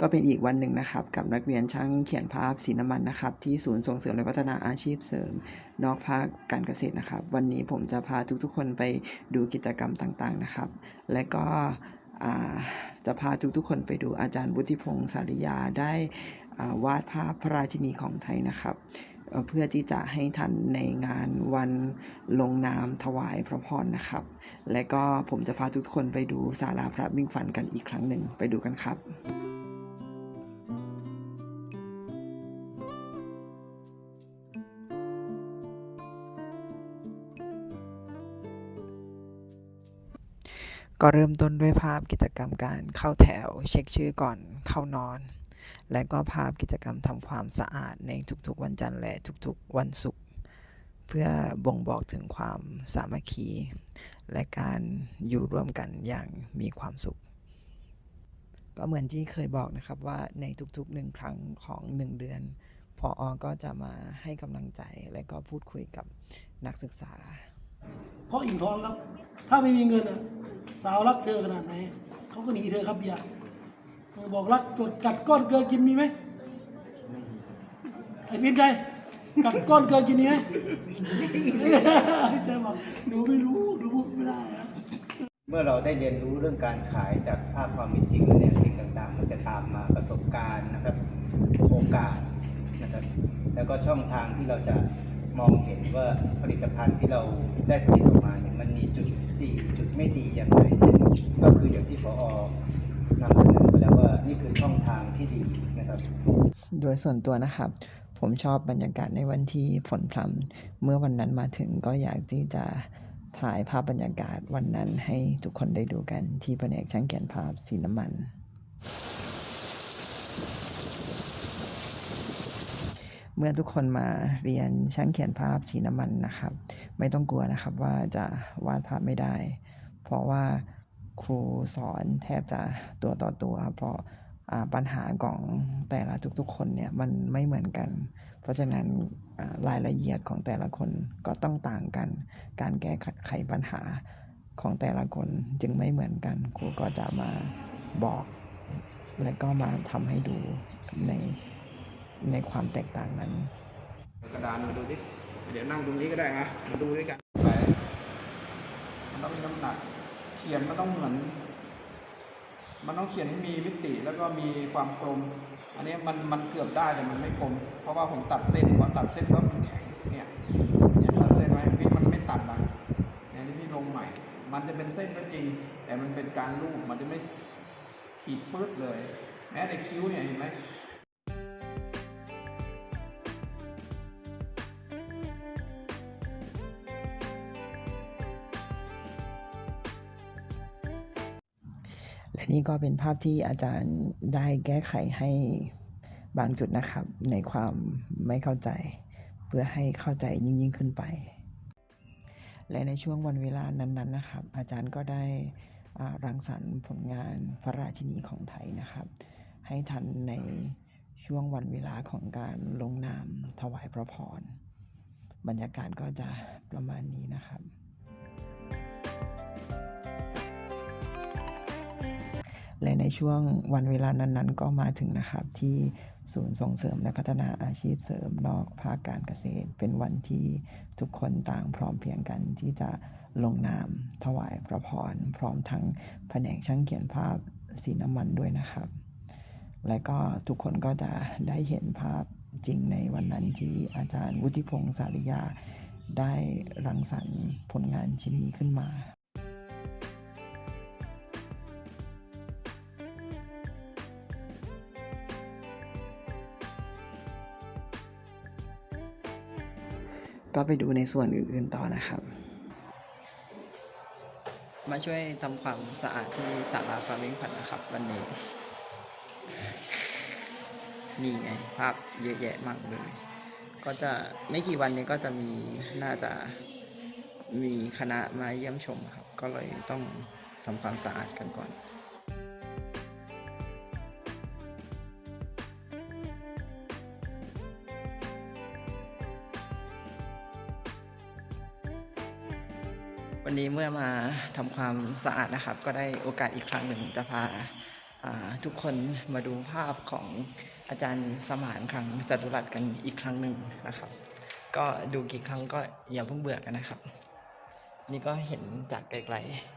ก็เป็นอีกวันหนึ่งนะครับ กับนักเรียนช่างเขียนภาพสีน้ำมันนะครับ ที่ศูนย์ส่งเสริมและพัฒนาอาชีพเสริม นอกภาคการเกษตรนะครับ วันนี้ผมจะพาทุกๆ คนไปดูกิจกรรมต่างๆนะครับ และก็จะพาทุกๆ คนไปดูอาจารย์วุฒิพงศ์สาริยาได้วาดภาพพระราชินีของไทยนะครับเอ่อเพื่อที่จะให้ทันในงานวันลงนามถวายพระพรนะครับ และก็ผมจะพาทุกคนไปดูศาลาพระมิ่งฝันกันอีกครั้งหนึ่งไปดูกันครับ ก็เริ่มต้นด้วยภาพกิจกรรมการเข้าแถว เช็คชื่อก่อนเข้านอน และก็ภาพกิจกรรมทำความสะอาดในทุกๆวันจันทร์และทุกๆวันศุกร์เพื่อบ่งบอกถึงความสามัคคี และการอยู่ร่วมกันอย่างมีความสุข ก็เหมือนที่เคยบอกนะครับว่าในทุกๆหนึ่งครั้งของหนึ่งเดือนพออก็จะมาให้กำลังใจและก็พูดคุยกับนักศึกษา เพราะอิ่มท้องครับ ถ้าไม่มีเงินอะสาวรักเธอขนาดไหนเขาก็หนีเธอครับเบียร์บอกรักกดกัดก้อนเกลือกินมีไหมไอ้พิมใจกัดก้อนเกลือกินมีไหมใจบอกดูไม่รู้ดูพูดไม่ได้นะเมื่อเราได้เรียนรู้เรื่องการขายจากภาพความเป็นจริงแล้วเนี่ยสิ่งต่างๆ มันจะตามมาประสบการณ์นะครับโอกาสนะครับแล้วก็ช่องทางที่เราจะมองเห็น ว่าผลิตภัณฑ์ที่เราได้ผลิตออกมาเนี่ยมันมีจุดดีจุดไม่ดีอย่างไรซึ่งก็คืออย่างที่พอนำเสนอไปแล้วว่านี่คือช่องทางที่ดีนะครับ โดยส่วนตัวนะครับ ผมชอบบรรยากาศในวันที่ฝนพรำเมื่อวันนั้นมาถึงก็อยากที่จะถ่ายภาพบรรยากาศวันนั้นให้ทุกคนได้ดูกันที่แผนกช่างเขียนภาพสีน้ำมัน เมื่อทุกคนมาเรียนช่างเขียนภาพสีน้ำมันนะครับ ไม่ต้องกลัวนะครับว่าจะวาดภาพไม่ได้ เพราะว่าครูสอนแทบจะตัวต่อตัว เพราะปัญหาของแต่ละทุกๆ คนเนี่ยมันไม่เหมือนกัน เพราะฉะนั้นรายละเอียดของแต่ละคนก็ต้องต่างกัน การแก้ไขปัญหาของแต่ละคนจึงไม่เหมือนกันครูก็จะมาบอก และก็มาทำให้ดูใน ในความแตกต่างนั้น กระดานมาดูดิ เดี๋ยวนั่งตรงนี้ก็ได้นะมาดูด้วยกันไปมันต้องมีน้ำหนัก เขียนมันต้องเหมือน มันต้องเขียนให้มีมิติแล้วก็มีความกลม อันนี้มันมันเกือบได้แต่มันไม่กลม เพราะว่าผมตัดเส้นพอตัดเส้นปั๊บมันแข็งเนี่ยเนี่ยตัดเส้นไว้พี่มันไม่ตัดนะเนี่ยนี่พี่ลงใหม่ มันจะเป็นเส้นก็จริง แต่มันเป็นการลูบมันจะไม่ขีดปื๊ดเลย แม้ในคิ้วเนี่ยเห็นไหม และนี่ก็เป็นภาพที่อาจารย์ได้แก้ไขให้บางจุดนะครับ ในความไม่เข้าใจ เพื่อให้เข้าใจยิ่งยิ่งขึ้นไป และในช่วงวันเวลานั้นๆนะครับ อาจารย์ก็ได้รังสรรค์ผลงานพระราชินีของไทยนะครับ ให้ทันในช่วงวันเวลาของการลงนามถวายพระพรบรรยากาศก็จะประมาณนี้นะครับ และในช่วงวันเวลานั้นๆ ก็มาถึงนะครับที่ศูนย์ส่งเสริมและพัฒนาอาชีพเสริมนอกภาคการเกษตร เป็นวันที่ทุกคนต่างพร้อมเพียงกันที่จะลงนามถวายพระพร พร้อมทั้งแผนกช่างเขียนภาพสีน้ำมันด้วยนะครับ และก็ทุกคนก็จะได้เห็นภาพจริงในวันนั้นที่อาจารย์วุฒิพงศ์สาริยาได้รังสรรค์ผลงานชิ้นนี้ขึ้นมา ก็ไปดูในส่วนอื่นๆต่อนะครับ มาช่วยทำความสะอาดที่ศาลาฟาร์มิงพันนะครับ วันนี้นี่ไงภาพเยอะแยะมากเลย ก็จะไม่กี่วันนี้ก็จะมีน่าจะมีคณะมาเยี่ยมชมครับ ก็เลยต้องทำความสะอาดกันก่อน วันนี้เมื่อมาทำความสะอาดนะครับ ก็ได้โอกาสอีกครั้งหนึ่งจะพาาทุกคนมาดูภาพของอาจารย์สมานครั้งจตุรัสกันอีกครั้งหนึ่งนะครับ ก็ดูกี่ครั้งก็อย่าเพิ่งเบื่อกันนะครับ นี่ก็เห็นจากไกลๆ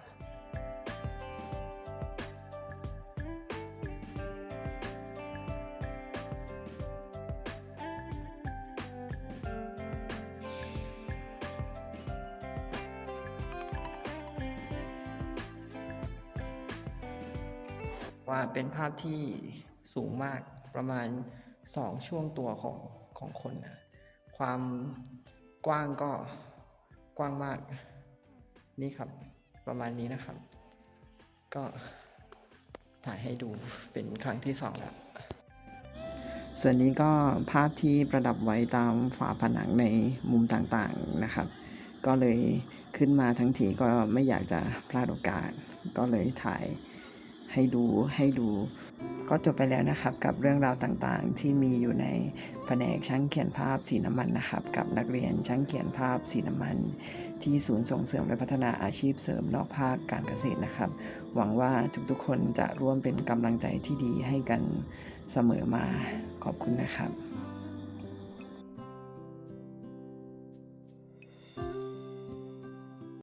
ว่าเป็นภาพที่สูงมากประมาณสองช่วงตัวของของคนนะความกว้างก็กว้างมากนี่ครับ ประมาณนี้นะครับ ก็ถ่ายให้ดูเป็นครั้งที่สองแล้วส่วนนี้ก็ภาพที่ประดับไว้ตามฝาผนังในมุมต่างๆนะครับ ก็เลยขึ้นมาทั้งทีก็ไม่อยากจะพลาดโอกาส ก็เลยถ่าย ให้ดูให้ดู ก็จบไปแล้วนะครับกับเรื่องราวต่างๆ ที่มีอยู่ในแผนกช่างเขียนภาพสีน้ำมันนะครับ กับนักเรียนช่างเขียนภาพสีน้ำมัน ที่ศูนย์ส่งเสริมและพัฒนาอาชีพเสริมนอกภาคการเกษตรนะครับ หวังว่าทุกๆคนจะร่วมเป็นกำลังใจที่ดีให้กันเสมอมาขอบคุณนะครับ